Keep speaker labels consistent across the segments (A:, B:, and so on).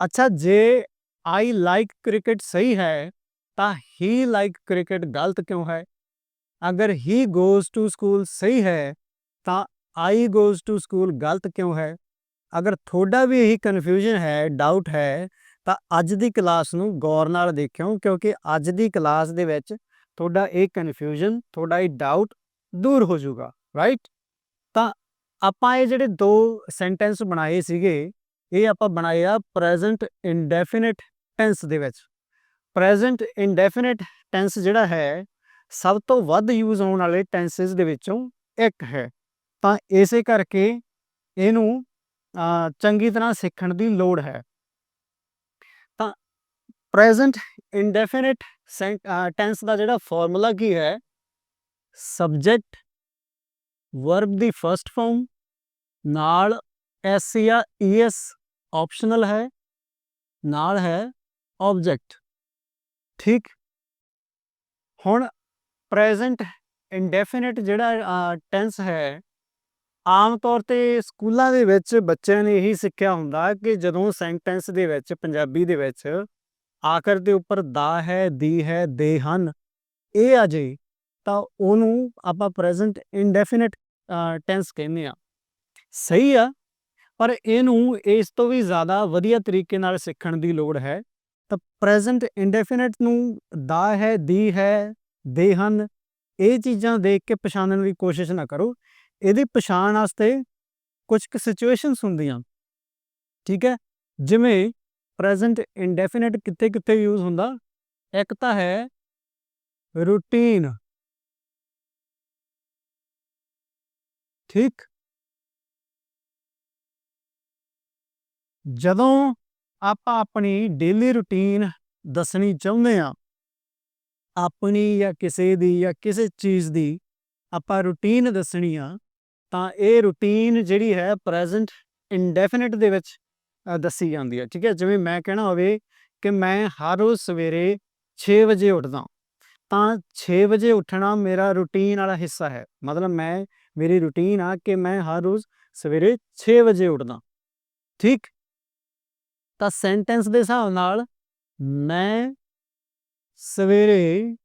A: ਅੱਛਾ ਜੇ I like cricket ਸਹੀ ਹੈ ਤਾਂ ਹੀ ਲਾਈਕ ਕ੍ਰਿਕਟ ਗਲਤ ਕਿਉਂ ਹੈ ਅਗਰ ਹੀ ਗੋਜ਼ ਟੂ ਸਕੂਲ ਸਹੀ ਹੈ ਤਾਂ ਆਈ ਗੋਜ਼ ਟੂ ਸਕੂਲ ਗਲਤ ਕਿਉਂ ਹੈ ਅਗਰ ਤੁਹਾਡਾ ਵੀ ਇਹੀ ਕਨਫਿਊਜ਼ਨ ਹੈ ਡਾਊਟ ਹੈ ਤਾਂ ਅੱਜ ਦੀ ਕਲਾਸ ਨੂੰ ਗੌਰ ਨਾਲ ਦੇਖਿਓ ਕਿਉਂਕਿ ਅੱਜ ਦੀ ਕਲਾਸ ਦੇ ਵਿੱਚ ਤੁਹਾਡਾ ਇਹ ਕਨਫਿਊਜ਼ਨ ਤੁਹਾਡਾ ਇਹ ਡਾਊਟ ਦੂਰ ਹੋ ਜਾਊਗਾ ਰਾਈਟ ਤਾਂ ਆਪਾਂ ਇਹ ਜਿਹੜੇ ਦੋ ਸੈਂਟੈਂਸ ਬਣਾਏ ਸੀਗੇ ਇਹ ਆਪਾਂ ਬਣਾਏ ਆ ਪ੍ਰੈਜ਼ੈਂਟ ਇਨਡੈਫੀਨਿਟ ਟੈਂਸ ਦੇ ਵਿੱਚ। ਪ੍ਰੈਜ਼ੈਂਟ ਇਨਡੈਫੀਨਿਟ ਟੈਂਸ ਜਿਹੜਾ ਹੈ, ਸਭ ਤੋਂ ਵੱਧ ਯੂਜ਼ ਹੋਣ ਵਾਲੇ ਟੈਂਸਸ ਦੇ ਵਿੱਚੋਂ ਇੱਕ ਹੈ। ਤਾਂ ਇਸੇ ਕਰਕੇ ਇਹਨੂੰ ਚੰਗੀ ਤਰ੍ਹਾਂ ਸਿੱਖਣ ਦੀ ਲੋੜ ਹੈ। ਤਾਂ ਪ੍ਰੈਜ਼ੈਂਟ ਇਨਡੈਫੀਨਿਟ ਟੈਂਸ ਦਾ ਜਿਹੜਾ ਫਾਰਮੂਲਾ ਕੀ ਹੈ? ਸਬਜੈਕਟ ਵਰਬ ਦੀ ਫਰਸਟ ਫਾਰਮ ਨਾਲ ਐਸ ਜਾਂ ਈਐਸ ਆਪਸ਼ਨਲ ਹੈ ਨਾਲ ਹੈ ਆਬਜੈਕਟ ਠੀਕ ਹੁਣ ਪ੍ਰੈਜ਼ੈਂਟ ਇਨਡੈਫੀਨਿਟ ਜਿਹੜਾ ਟੈਂਸ ਹੈ ਆਮ ਤੌਰ ਤੇ ਸਕੂਲਾਂ ਦੇ ਵਿੱਚ ਬੱਚਿਆਂ ਨੇ ਇਹੀ ਸਿੱਖਿਆ ਹੁੰਦਾ ਕਿ ਜਦੋਂ ਸੈਂਟੈਂਸ ਦੇ ਵਿੱਚ ਪੰਜਾਬੀ ਦੇ ਵਿੱਚ ਆਖਰ ਦੇ ਉੱਪਰ ਦਾ ਹੈ ਦੀ ਹੈ ਦੇ ਹਨ ਇਹ ਆ ਜੇ ਤਾਂ ਉਹਨੂੰ ਆਪਾਂ ਪ੍ਰੈਜ਼ੈਂਟ ਇਨਡੈਫੀਨਿਟ ਟੈਂਸ ਕਹਿੰਦੇ ਆ ਸਹੀ ਆ ਪਰ ਇਹਨੂੰ ਇਸ ਤੋਂ ਵੀ ਜ਼ਿਆਦਾ ਵਧੀਆ ਤਰੀਕੇ ਨਾਲ ਸਿੱਖਣ ਦੀ ਲੋੜ ਹੈ। ਤਾਂ ਪ੍ਰੈਜ਼ੈਂਟ ਇਨਡੈਫੀਨਿਟ ਨੂੰ ਦਾ ਹੈ, ਦੀ ਹੈ, ਦੇ ਹਨ, ਇਹ ਚੀਜ਼ਾਂ ਦੇਖ ਕੇ ਪਛਾਣਨ ਦੀ ਕੋਸ਼ਿਸ਼ ਨਾ ਕਰੋ। ਇਹਦੀ ਪਛਾਣ ਵਾਸਤੇ ਕੁਝ ਕੁ ਸਿਚੁਏਸ਼ਨਸ ਹੁੰਦੀਆਂ। ਠੀਕ ਹੈ? ਜਿਵੇਂ ਪ੍ਰੈਜ਼ੈਂਟ ਇੰਡੈਫੀਨਿਟ ਕਿੱਥੇ ਕਿੱਥੇ ਯੂਜ਼ ਹੁੰਦਾ? ਇੱਕ ਤਾਂ ਹੈ ਰੂਟੀਨ। ਠੀਕ? ਜਦੋਂ ਆਪਾਂ ਆਪਣੀ ਡੇਲੀ ਰੁਟੀਨ ਦੱਸਣੀ ਚਾਹੁੰਦੇ ਆ ਆਪਣੀ ਜਾਂ ਕਿਸੇ ਦੀ ਜਾਂ ਕਿਸੇ ਚੀਜ਼ ਦੀ ਆਪਾਂ ਰੁਟੀਨ ਦੱਸਣੀ ਆ, ਤਾਂ ਇਹ ਰੁਟੀਨ ਜਿਹੜੀ ਹੈ ਪ੍ਰੈਜ਼ੈਂਟ ਇਨਡੈਫੀਨਿਟ ਦੇ ਵਿੱਚ ਦੱਸੀ ਜਾਂਦੀ ਹੈ ਠੀਕ ਹੈ? ਜਿਵੇਂ ਮੈਂ ਕਹਿਣਾ ਹੋਵੇ ਕਿ ਮੈਂ ਹਰ ਰੋਜ਼ ਸਵੇਰੇ 6 ਵਜੇ ਉੱਠਦਾ ਤਾਂ 6 ਵਜੇ ਉੱਠਣਾ ਮੇਰਾ ਰੁਟੀਨ ਵਾਲਾ ਹਿੱਸਾ ਹੈ। ਮਤਲਬ ਮੈਂ, ਮੇਰੀ ਰੁਟੀਨ ਆ ਕਿ ਮੈਂ ਹਰ ਰੋਜ਼ ਸਵੇਰੇ 6 ਵਜੇ ਉੱਠਦਾ ਠੀਕ? ਤਾਂ ਸੈਂਟੈਂਸ ਦੇ ਹਿਸਾਬ ਨਾਲ ਮੈਂ ਸਵੇਰੇ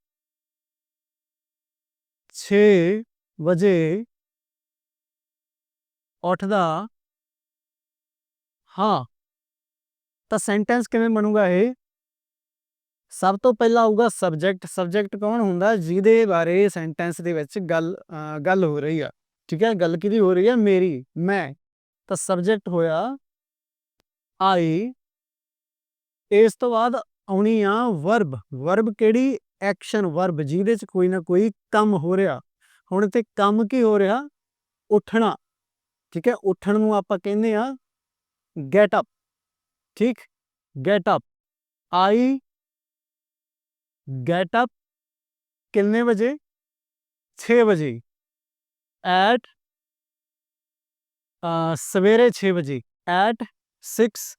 A: 6 ਵਜੇ ਉੱਠਦਾ ਹਾਂ। ਤਾਂ ਸੈਂਟੈਂਸ ਕਿਵੇਂ ਬਣੂਗਾ ਇਹ? ਸਭ ਤੋਂ ਪਹਿਲਾਂ ਆਊਗਾ ਸਬਜੈਕਟ ਸਬਜੈਕਟ ਕੌਣ ਹੁੰਦਾ? ਜਿਹਦੇ ਬਾਰੇ ਸੈਂਟੈਂਸ ਦੇ ਵਿੱਚ ਗੱਲ ਗੱਲ ਹੋ ਰਹੀ ਆ। ਠੀਕ ਹੈ? ਗੱਲ ਕਿਹਦੀ ਹੋ ਰਹੀ ਹੈ ਮੇਰੀ। ਮੈਂ। ਤਾਂ ਸਬਜੈਕਟ ਹੋਇਆ ਆਈ ਇਸ ਤੋਂ ਬਾਅਦ ਆਉਣੀ ਆ ਵਰਬ ਵਰਬ ਕਿਹੜੀ? ਐਕਸ਼ਨ ਵਰਬ ਜਿਹਦੇ ਚ ਕੋਈ ਨਾ ਕੋਈ ਕੰਮ ਹੋ ਰਿਹਾ। ਹੁਣ ਤੇ ਕੰਮ ਕੀ ਹੋ ਰਿਹਾ? ਉੱਠਣਾ। ਠੀਕ ਹੈ? ਉੱਠਣ ਨੂੰ ਆਪਾਂ ਕਹਿੰਦੇ ਆ ਗੈਟ ਅਪ ਠੀਕ? Get up I get up ਕਿੰਨੇ ਵਜੇ? 6 ਵਜੇ। ਐਟ ਸਵੇਰੇ 6 ਵਜੇ। ਐਟ 6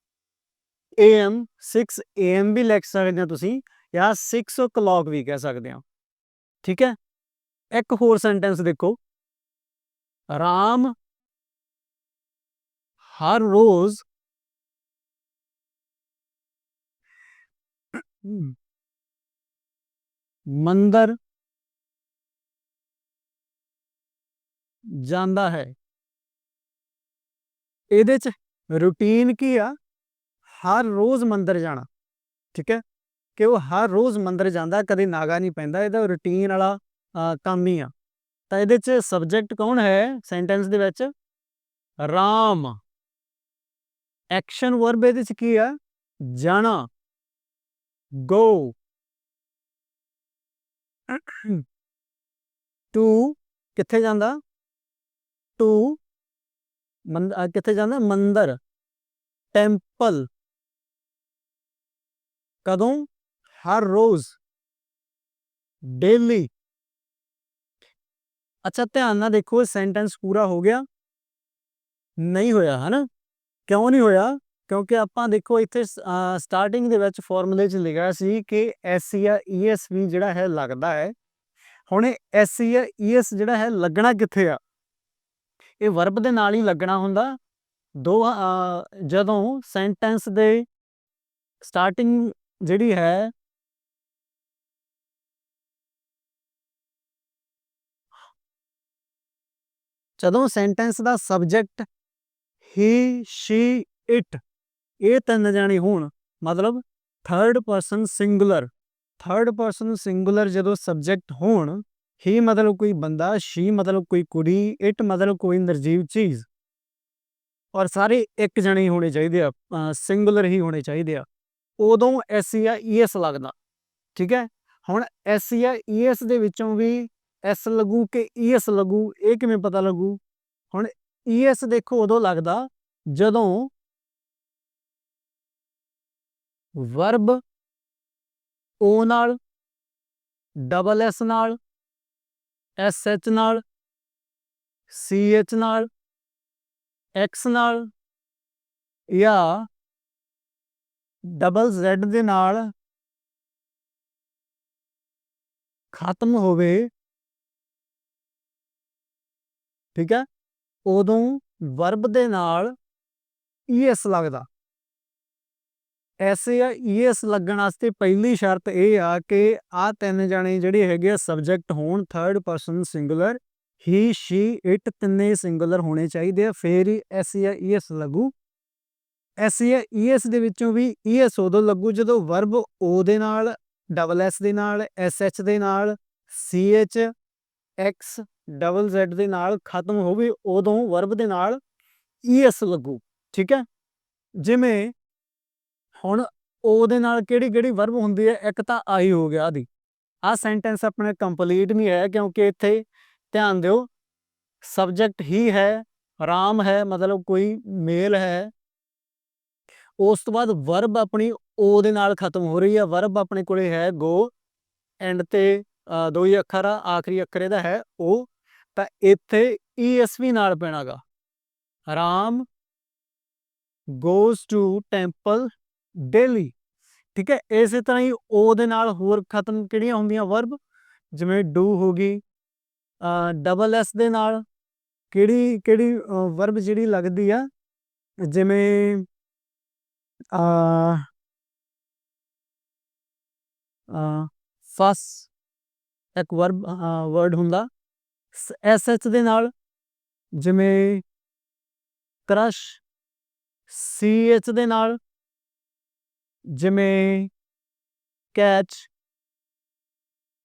A: am 6 am ਵੀ ਲਿਖ ਸਕਦੇ ਹੋ ਤੁਸੀਂ ਜਾਂ 6 o'clock ਵੀ ਕਹਿ ਸਕਦੇ ਹੋ। ਠੀਕ ਹੈ? ਇੱਕ ਹੋਰ ਸੈਂਟੈਂਸ ਦੇਖੋ। ਰਾਮ ਹਰ ਰੋਜ਼ ਮੰਦਰ ਜਾਂਦਾ ਹੈ। ਇਹਦੇ ਚ ਰੂਟੀਨ ਕੀ ਆ? ਹਰ ਰੋਜ਼ ਮੰਦਰ ਜਾਣਾ, ਠੀਕ ਹੈ? ਕਿ ਉਹ ਹਰ ਰੋਜ਼ ਮੰਦਰ ਜਾਂਦਾ, ਕਦੇ ਨਾਗਾ ਨਹੀਂ ਪੈਂਦਾ, ਇਹਦਾ ਰੂਟੀਨ ਵਾਲਾ ਕੰਮ ਹੀ ਆ। ਤਾਂ ਇਹਦੇ ਚ ਸਬਜੈਕਟ ਕੌਣ ਹੈ ਸੈਂਟੈਂਸ ਦੇ ਵਿੱਚ? ਰਾਮ। ਐਕਸ਼ਨ ਵਰਬ ਇਹਦੇ ਚ ਕੀ ਆ? ਜਾਣਾ। ਗੋ ਟੂ ਕਿੱਥੇ ਜਾਂਦਾ? ਟੂ ਮੰਦਰ ਕਿੱਥੇ ਜਾਂਦਾ? ਮੰਦਰ। ਟੈਂਪਲ ਕਦੋਂ? ਹਰ ਰੋਜ਼। ਡੇਲੀ ਅੱਛਾ, ਧਿਆਨ ਨਾਲ ਦੇਖੋ ਸੈਂਟੈਂਸ ਪੂਰਾ ਹੋ ਗਿਆ। ਨਹੀਂ ਹੋਇਆ, ਹਨਾ? ਕਿਉਂ ਨਹੀਂ ਹੋਇਆ? ਕਿਉਂਕਿ ਆਪਾਂ ਦੇਖੋ, ਇੱਥੇ ਸਟਾਰਟਿੰਗ ਦੇ ਵਿੱਚ ਫਾਰਮੂਲੇ 'ਚ ਲਿਖਿਆ ਸੀ ਕਿ ਐਸ ਜਾਂ ਈਐਸ ਵੀ ਜਿਹੜਾ ਹੈ ਲੱਗਦਾ ਹੈ। ਹੁਣ ਇਹ ਐਸ ਜਾਂ ਈਐਸ ਜਿਹੜਾ ਹੈ ਲੱਗਣਾ ਕਿੱਥੇ ਆ? ਇਹ ਵਰਬ ਦੇ ਨਾਲ ਹੀ ਲੱਗਣਾ ਹੁੰਦਾ। ਦੋ ਜਦੋਂ ਸੈਂਟੈਂਸ ਦੇ ਸਟਾਰਟਿੰਗ ਜਿਹੜੀ ਹੈ ਜਦੋਂ ਸੈਂਟੈਂਸ ਦਾ ਸਬਜੈਕਟ ਹੀ ਸ਼ੀ ਇਟ ਇਹ ਤਿੰਨ ਜਾਣੇ ਹੋਣ, ਮਤਲਬ third person singular third person singular ਜਦੋਂ ਸਬਜੈਕਟ ਹੋਣ ਹੀ ਮਤਲਬ ਕੋਈ ਬੰਦਾ ਸ਼ੀ ਮਤਲਬ ਕੋਈ ਕੁੜੀ ਇਟ ਮਤਲਬ ਕੋਈ ਨਿਰਜੀਵ ਚੀਜ਼। ਔਰ ਸਾਰੇ ਇੱਕ ਜਣੇ ਹੋਣੇ ਚਾਹੀਦੇ ਆ ਸਿੰਗੂਲਰ ਹੀ ਹੋਣੇ ਚਾਹੀਦੇ ਆ। ਉਦੋਂ ਐਸ ਜਾਂ ਈਐਸ ਲੱਗਦਾ, ਠੀਕ ਹੈ? ਹੁਣ ਐਸ ਜਾਂ ਈਐਸ ਦੇ ਵਿੱਚੋਂ ਵੀ ਐਸ ਲੱਗੂ ਕਿ ਈਐਸ ਲੱਗੂ, ਇਹ ਕਿਵੇਂ ਪਤਾ ਲੱਗੂ? ਹੁਣ ਈਐਸ ਦੇਖੋ ਉਦੋਂ ਲੱਗਦਾ ਜਦੋਂ ਵਰਬ ਓ ਨਾਲ ਡਬਲ ਐਸ ਨਾਲ ਐਸ ਐਚ ਨਾਲ ਸੀ ਐਚ ਨਾਲ ਐਕਸ ਨਾਲ, ਜਾਂ ਡਬਲ ਜ਼ੈਡ ਦੇ ਨਾਲ ਖਤਮ ਹੋਵੇ, ਠੀਕ ਹੈ, ਉਦੋਂ ਵਰਬ ਦੇ ਨਾਲ ਈਐਸ ਲੱਗਦਾ। ਐਸੇ ਆ ਈਐਸ ਲੱਗਣ ਵਾਸਤੇ ਪਹਿਲੀ ਸ਼ਰਤ ਇਹ ਆ ਕਿ ਆ ਤਿੰਨ ਜਣੇ ਜਿਹੜੇ ਹੈਗੇ ਆ ਸਬਜੈਕਟ ਹੋਣ third person singular he she it ਤਿੰਨੇ ਸਿੰਗੂਲਰ ਹੋਣੇ ਚਾਹੀਦੇ ਆ, ਫੇਰ ਹੀ ਐਸ ਜਾਂ ਈਐਸ ਲੱਗੂ। ਐਸ ਜਾਂ ਈਐਸ ਦੇ ਵਿੱਚੋਂ ਵੀ ਈਐਸ ਉਦੋਂ ਲੱਗੂ ਜਦੋਂ ਵਰਬ ਓ ਦੇ ਨਾਲ ਡਬਲ ਐਸ ਦੇ ਨਾਲ ਐਸ ਐਚ ਦੇ ਨਾਲ C H X double Z ਦੇ ਨਾਲ ਖਤਮ ਹੋਵੇ, ਉਦੋਂ ਵਰਬ ਦੇ ਨਾਲ ਈਐਸ ਲੱਗੂ, ਠੀਕ ਹੈ? ਜਿਵੇਂ ਹੁਣ ਓ ਦੇ ਨਾਲ ਕਿਹੜੀ ਕਿਹੜੀ ਵਰਬ ਹੁੰਦੀ ਹੈ? ਇੱਕ ਤਾਂ ਆਈ ਹੋ ਗਿਆ ਆਦੀ। ਆ ਸੈਂਟੈਂਸ ਆਪਣੇ ਕੰਪਲੀਟ ਨਹੀਂ ਹੈ, ਕਿਉਂਕਿ ਇੱਥੇ ਧਿਆਨ ਦਿਓ ਸਬਜੈਕਟ ਹੀ ਹੈ, ਰਾਮ ਹੈ, ਮਤਲਬ ਕੋਈ ਮੇਲ ਹੈ। ਉਸ ਤੋਂ ਬਾਅਦ ਵਰਬ ਆਪਣੀ ਓ ਦੇ ਨਾਲ ਖਤਮ ਹੋ ਰਹੀ ਹੈ। ਵਰਬ ਆਪਣੇ ਕੋਲੇ ਹੈ ਗੋ ਐਂਡ ਤੇ ਦੋ ਹੀ ਅੱਖਰ ਆ, ਆਖਰੀ ਅੱਖਰ ਇਹਦਾ ਹੈ ਓ ਤਾਂ ਇੱਥੇ ਈਐਸਵੀ ਨਾਲ ਪੈਣਾਗਾ। Ram goes to temple daily ਠੀਕ ਹੈ, ਇਸੇ ਤਰ੍ਹਾਂ ਹੀ ਓ ਦੇ ਨਾਲ ਹੋਰ ਖਤਮ ਕਿਹੜੀਆਂ ਹੁੰਦੀਆਂ ਵਰਬ ਜਿਵੇਂ ਡੂ ਹੋ ਗਈ ਡਬਲ ਐਸ ਦੇ ਨਾਲ। ਕਿਹੜੀ ਕਿਹੜੀ ਵਰਬ ਜਿਹੜੀ ਲੱਗਦੀ ਆ? ਜਿਵੇਂ ਆ ਫਸ ਇੱਕ ਵਰਬ ਵਰਡ ਹੁੰਦਾ ਐਸ ਐਚ ਦੇ ਨਾਲ ਜਿਵੇਂ ਕਰਸ਼ ਸੀ ਐਚ ਦੇ ਨਾਲ ਜਿਵੇਂ ਕੈਚ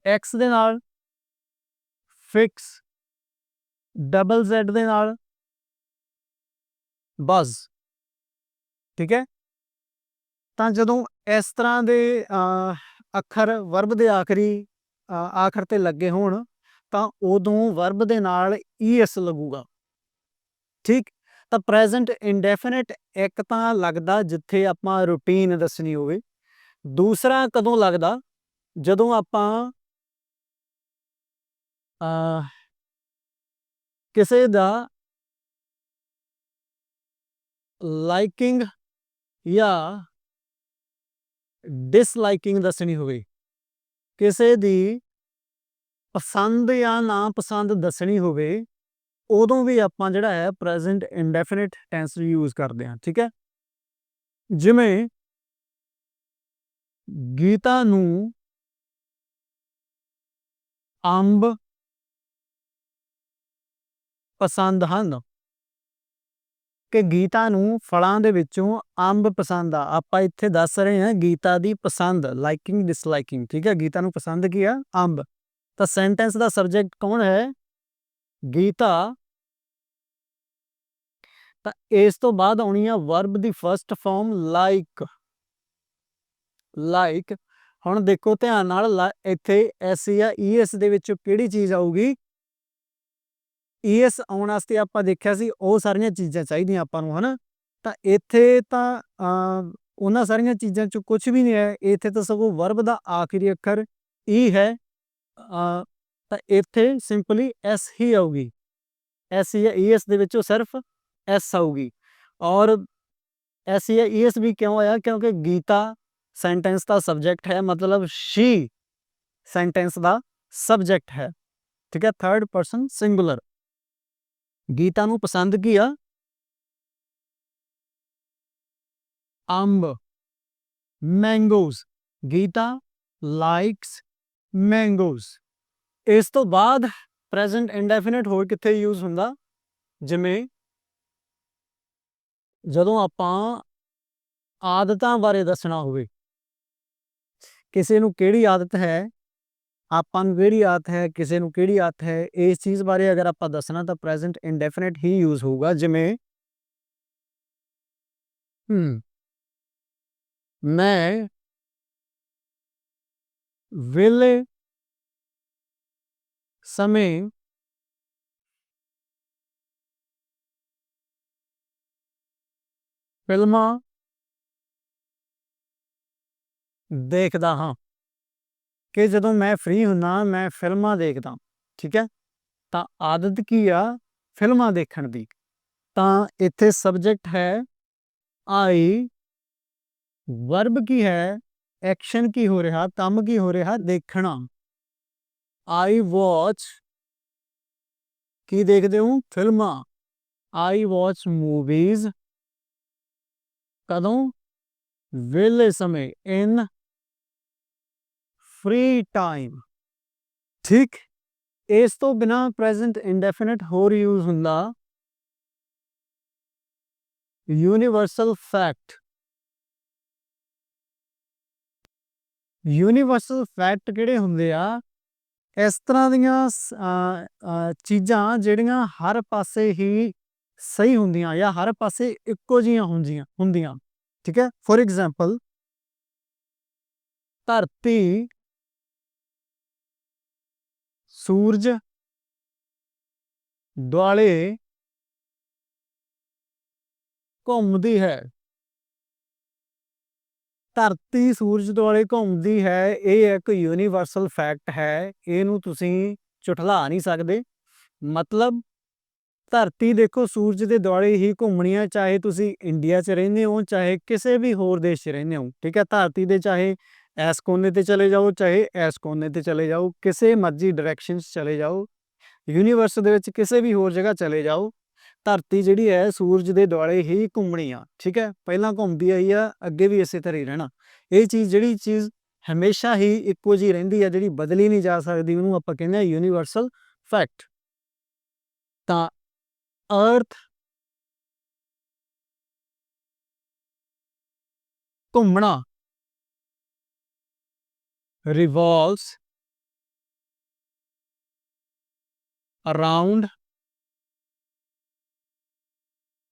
A: ਐਕਸ ਦੇ ਨਾਲ ਫਿਕਸ ਡਬਲ ਜ਼ੈਡ ਦੇ ਨਾਲ ਬਜ਼ ਠੀਕ ਹੈ ਤਾਂ ਜਦੋਂ ਇਸ ਤਰ੍ਹਾਂ ਦੇ ਅੱਖਰ ਵਰਬ ਦੇ ਆਖਰੀ ਆਖਰ ਤੇ ਲੱਗੇ ਹੋਣ, ਤਾਂ ਉਦੋਂ ਵਰਬ ਦੇ ਨਾਲ ਈਐਸ ਲੱਗੂਗਾ। ਠੀਕ? ਤਾਂ ਪ੍ਰੈਜ਼ੈਂਟ ਇੰਡੈਫੀਨਿਟ ਇੱਕ ਤਾਂ ਲੱਗਦਾ ਜਿੱਥੇ ਆਪਾਂ ਰੂਟੀਨ ਦੱਸਣੀ ਹੋਵੇ। ਦੂਸਰਾ ਕਦੋਂ ਲੱਗਦਾ? ਜਦੋਂ ਆਪਾਂ ਆ ਕਿਸੇ ਦਾ ਲਾਈਕਿੰਗ ਜਾਂ ਡਿਸਲਾਈਕਿੰਗ ਦੱਸਣੀ ਹੋਵੇ। ਕਿਸੇ ਦੀ ਪਸੰਦ ਜਾਂ ਨਾ ਪਸੰਦ ਦੱਸਣੀ ਹੋਵੇ, ਉਦੋਂ ਵੀ ਆਪਾਂ ਜਿਹੜਾ ਹੈ ਪ੍ਰੈਜ਼ੈਂਟ ਇੰਡੈਫੀਨਿਟ ਟੈਂਸ ਯੂਜ਼ ਕਰਦੇ ਹਾਂ, ਠੀਕ ਹੈ? ਜਿਵੇਂ ਗੀਤਾ ਨੂੰ ਅੰਬ ਪਸੰਦ ਹਨ। ਕਿ ਗੀਤਾ ਨੂੰ ਫਲਾਂ ਦੇ ਵਿੱਚੋਂ ਅੰਬ ਪਸੰਦ ਆ। ਆਪਾਂ ਇੱਥੇ ਦੱਸ ਰਹੇ ਹਾਂ ਗੀਤਾ ਦੀ ਪਸੰਦ ਲਾਈਕਿੰਗ ਡਿਸਲਾਈਕਿੰਗ ਠੀਕ ਹੈ? ਗੀਤਾ ਨੂੰ ਪਸੰਦ ਕੀ ਆ? ਅੰਬ। ਤਾਂ ਸੈਂਟੈਂਸ ਦਾ ਸਬਜੈਕਟ ਕੌਣ ਹੈ? ਗੀਤਾ। ਤਾਂ ਇਸ ਤੋਂ ਬਾਅਦ ਆਉਣੀ ਆ ਵਰਬ ਦੀ ਫਰਸਟ ਫਾਰਮ ਲਾਈਕ ਲਾਈਕ ਹੁਣ ਦੇਖੋ ਧਿਆਨ ਨਾਲ ਇੱਥੇ ਐਸ ਜਾਂ ਈਐਸ ਦੇ ਵਿੱਚੋਂ ਕਿਹੜੀ ਚੀਜ਼ ਆਊਗੀ? ਈਐਸ ਆਉਣ ਵਾਸਤੇ ਆਪਾਂ ਦੇਖਿਆ ਸੀ, ਉਹ ਸਾਰੀਆਂ ਚੀਜ਼ਾਂ ਚਾਹੀਦੀਆਂ ਆਪਾਂ ਨੂੰ, ਹਨਾ? ਤਾਂ ਇੱਥੇ ਤਾਂ ਉਹਨਾਂ ਸਾਰੀਆਂ ਚੀਜ਼ਾਂ ਚ ਕੁਝ ਵੀ ਨਹੀਂ ਹੈ। ਇੱਥੇ ਤਾਂ ਸਗੋਂ ਵਰਬ ਦਾ ਆਖਰੀ ਅੱਖਰ ਈ ਹੈ। ਤਾਂ ਇੱਥੇ ਸਿੰਪਲੀ ਐਸ ਹੀ ਆਊਗੀ। ਐਸ ਜਾਂ ਈਐਸ ਦੇ ਵਿੱਚੋਂ ਸਿਰਫ ਐਸ ਆਊਗੀ। ਔਰ ਐਸ ਜਾਂ ਈਐਸ ਵੀ ਕਿਉਂ ਆਇਆ? ਕਿਉਂਕਿ ਗੀਤਾ ਸੈਂਟੈਂਸ ਦਾ ਸਬਜੈਕਟ ਹੈ, ਮਤਲਬ ਸ਼ੀ ਸੈਂਟੈਂਸ ਦਾ ਸਬਜੈਕਟ ਹੈ। ਠੀਕ ਹੈ? ਥਰਡ ਪਰਸਨ ਸਿੰਗੂਲਰ ਗੀਤਾ ਨੂੰ ਪਸੰਦ ਕੀ ਆ? ਅੰਬ ਮੈਂਗੋਜ਼ ਗੀਤਾ ਲਾਈਕਸ ਮੈਂਗੋਜ਼ ਇਸ ਤੋਂ ਬਾਅਦ ਪ੍ਰੈਜ਼ੈਂਟ ਇੰਡੈਫੀਨਿਟ ਹੋਰ ਕਿੱਥੇ ਯੂਜ਼ ਹੁੰਦਾ? ਜਿਵੇਂ ਜਦੋਂ ਆਪਾਂ ਆਦਤਾਂ ਬਾਰੇ ਦੱਸਣਾ ਹੋਵੇ। ਕਿਸੇ ਨੂੰ ਕਿਹੜੀ ਆਦਤ ਹੈ? ਆਪਾਂ ਨੂੰ ਕਿਹੜੀ ਆਦਤ ਹੈ, ਕਿਸੇ ਨੂੰ ਕਿਹੜੀ ਆਤ ਹੈ, ਇਸ ਚੀਜ਼ ਬਾਰੇ ਅਗਰ ਆਪਾਂ ਦੱਸਣਾ ਤਾਂ ਪ੍ਰੈਜ਼ੈਂਟ ਇੰਡੈਫੀਨਿਟ ਹੀ ਯੂਜ਼ ਹੋਊਗਾ, ਜਿਵੇਂ ਹਮ ਮੈਂ ਵੇਲੇ ਸਮੇਂ ਫਿਲਮਾਂ ਦੇਖਦਾ ਹਾਂ। ਕਿ ਜਦੋਂ ਮੈਂ ਫ੍ਰੀ ਹੁੰਨਾ ਮੈਂ ਫਿਲਮਾਂ ਦੇਖਦਾ, ਠੀਕ ਹੈ? ਤਾਂ ਆਦਤ ਕੀ ਆ? ਫਿਲਮਾਂ ਦੇਖਣ ਦੀ। ਤਾਂ ਇੱਥੇ ਸਬਜੈਕਟ ਹੈ ਆਈ ਵਰਬ ਕੀ ਹੈ? ਐਕਸ਼ਨ ਕੀ ਹੋ ਰਿਹਾ? ਕੰਮ ਕੀ ਹੋ ਰਿਹਾ? ਦੇਖਣਾ। ਆਈ ਵਾਚ ਕੀ ਦੇਖਦੇ ਹੋ? ਫਿਲਮਾਂ। ਆਈ ਵਾਚ ਮੂਵੀਜ਼ ਕਦੋਂ? ਵੇਲੇ ਸਮੇਂ ਇਨ ਫ੍ਰੀ ਟਾਈਮ ਠੀਕ ਇਸ ਤੋਂ ਬਿਨਾ ਪ੍ਰੈਜ਼ੈਂਟ ਇੰਡੈਫੀਨਿਟ ਹੋਰ ਯੂਜ਼ ਹੁੰਦਾ ਯੂਨੀਵਰਸਲ ਫੈਕਟ ਯੂਨੀਵਰਸਲ ਫੈਕਟ ਕਿਹੜੇ ਹੁੰਦੇ ਆ ਇਸ ਤਰ੍ਹਾਂ ਦੀਆਂ ਸ- ਅ, ਅ, ਚੀਜ਼ਾਂ ਜਿਹੜੀਆਂ ਹਰ ਪਾਸੇ ਹੀ ਸਹੀ ਹੁੰਦੀਆਂ ਜਾਂ ਹਰ ਪਾਸੇ ਇੱਕੋ ਜੀਆਂ ਹੁੰਦੀਆਂ ਹੁੰਦੀਆਂ ਠੀਕ ਹੈ ਫੋਰ ਐਗਜ਼ਾਮਪਲ ਧਰਤੀ ਸੂਰਜ ਦੁਆਲੇ ਘੁੰਮਦੀ ਹੈ। ਧਰਤੀ ਸੂਰਜ ਦੁਆਲੇ ਘੁੰਮਦੀ ਹੈ। ਇਹ ਇੱਕ ਯੂਨੀਵਰਸਲ ਫੈਕਟ ਹੈ। ਇਹਨੂੰ ਤੁਸੀਂ ਝੁਠਲਾ ਨਹੀਂ ਸਕਦੇ। ਮਤਲਬ ਧਰਤੀ ਦੇਖੋ, ਸੂਰਜ ਦੇ ਦੁਆਲੇ ਹੀ ਘੁੰਮਣੀ ਹੈ। ਚਾਹੇ ਤੁਸੀਂ ਇੰਡੀਆ 'ਚ ਰਹਿੰਦੇ ਹੋ, ਚਾਹੇ ਕਿਸੇ ਵੀ ਹੋਰ ਦੇਸ਼ 'ਚ ਰਹਿੰਦੇ ਹੋ। ਠੀਕ ਹੈ? ਧਰਤੀ ਦੇ ਚਾਹੇ ਇਸ ਕੋਨੇ ਤੇ ਚਲੇ ਜਾਓ ਚਾਹੇ ਇਸ ਕੋਨੇ ਤੇ ਚਲੇ ਜਾਓ ਕਿਸੇ ਮਰਜ਼ੀ ਡਾਇਰੈਕਸ਼ਨ 'ਚ ਚਲੇ ਜਾਓ ਯੂਨੀਵਰਸ ਦੇ ਵਿੱਚ ਕਿਸੇ ਵੀ ਹੋਰ ਜਗ੍ਹਾ ਚਲੇ ਜਾਓ ਧਰਤੀ ਜਿਹੜੀ ਹੈ ਸੂਰਜ ਦੇ ਦੁਆਲੇ ਹੀ ਘੁੰਮਣੀ ਆ ਠੀਕ ਹੈ ਪਹਿਲਾਂ ਘੁੰਮਦੀ ਆਈ ਆ ਅੱਗੇ ਵੀ ਇਸੇ ਤਰ੍ਹਾਂ ਹੀ ਰਹਿਣਾ ਇਹ ਚੀਜ਼ ਜਿਹੜੀ ਚੀਜ਼ ਹਮੇਸ਼ਾ ਹੀ ਇੱਕੋ ਜਿਹੀ ਰਹਿੰਦੀ ਆ ਜਿਹੜੀ ਬਦਲੀ ਨਹੀਂ ਜਾ ਸਕਦੀ ਉਹਨੂੰ ਆਪਾਂ ਕਹਿੰਦੇ ਆ ਯੂਨੀਵਰਸਲ ਫੈਕਟ ਤਾਂ ਅਰਥ ਘੁੰਮਣਾ revolves around